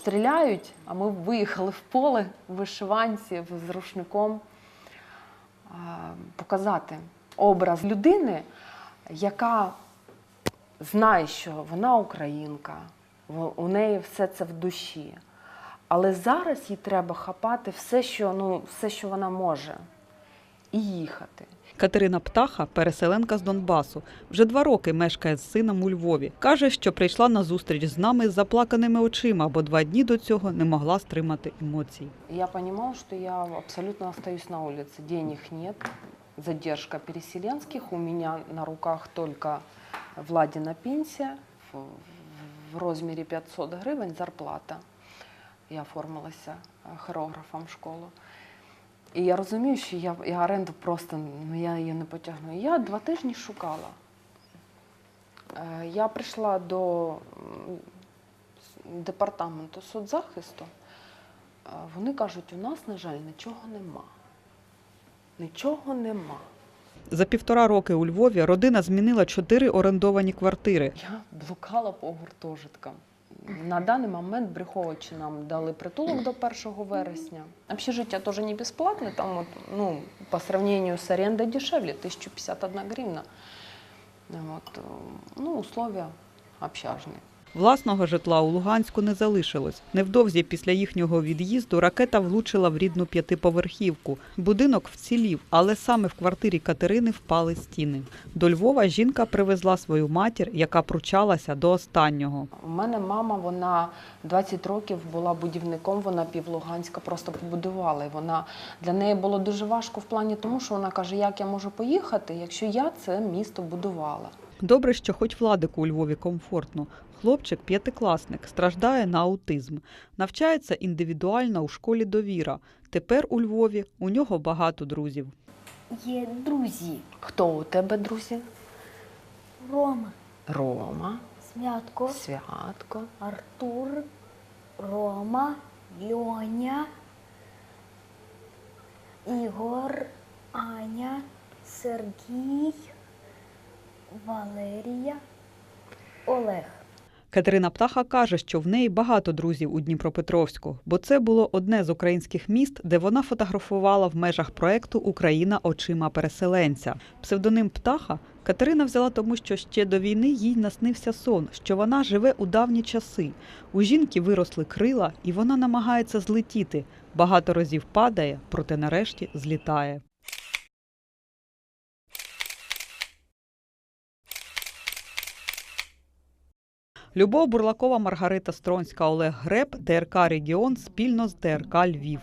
стріляють, а ми виїхали в поле в вишиванці з рушником показати образ людини, яка знає, що вона українка, у неї все це в душі. Але зараз їй треба хапати все, що, ну, все, що вона може, і їхати. Катерина Птаха, переселенка з Донбасу, вже два роки мешкає з сином у Львові. Каже, що прийшла на зустріч з нами з заплаканими очима, бо два дні до цього не могла стримати емоцій. Я понимала, что я абсолютно остаюсь на улице. Денег нет, задержка переселенских. У меня на руках только Владина пенсия в, розмірі 500 гривень зарплата. Я оформилася е, хореографом в школу. І я розумію, що я, я оренду просто ну, я її не потягну. І Я два тижні шукала. Е, Я прийшла до департаменту соцзахисту. А Вони кажуть, у нас, на жаль, нічого нема. Нічого нема. За півтора роки у Львові родина змінила чотири орендовані квартири. Я блукала по гуртожиткам. На даний момент Бреховичі нам дали притулок до 1 вересня. Общежиття теж не безплатне, там от, ну, по сравнению з орендой дешевле, 1051 гривна. Вот, е, ну, условия общажні. Власного житла у Луганську не залишилось. Невдовзі після їхнього від'їзду ракета влучила в рідну п'ятиповерхівку. Будинок вцілів, але саме в квартирі Катерини впали стіни. До Львова жінка привезла свою матір, яка пручалася до останнього. У мене мама, вона 20 років була будівником, вона півлуганська просто побудувала. І вона для неї було дуже важко в плані тому, що вона каже, як я можу поїхати, якщо я це місто будувала. Добре, що хоч владику у Львові комфортно. Хлопчик п'ятикласник, страждає на аутизм. Навчається індивідуально у школі довіра. Тепер у Львові у нього багато друзів. Є друзі. Хто у тебе, друзі? Рома, Рома, Святко, Святко, Артур, Рома, Льоня, Ігор, Аня, Сергій, Валерія, Олег. Катерина Птаха каже, що в неї багато друзів у Дніпропетровську, бо це було одне з українських міст, де вона фотографувала в межах проекту Україна очима переселенця. Псевдоним Птаха Катерина взяла тому, що ще до війни їй наснився сон, що вона живе у давні часи. У жінки виросли крила, і вона намагається злетіти. Багато разів падає, проте нарешті злітає. Любов Бурлакова, Маргарита Стронська, Олег Греб, ДРК Регіон спільно з ДРК Львів.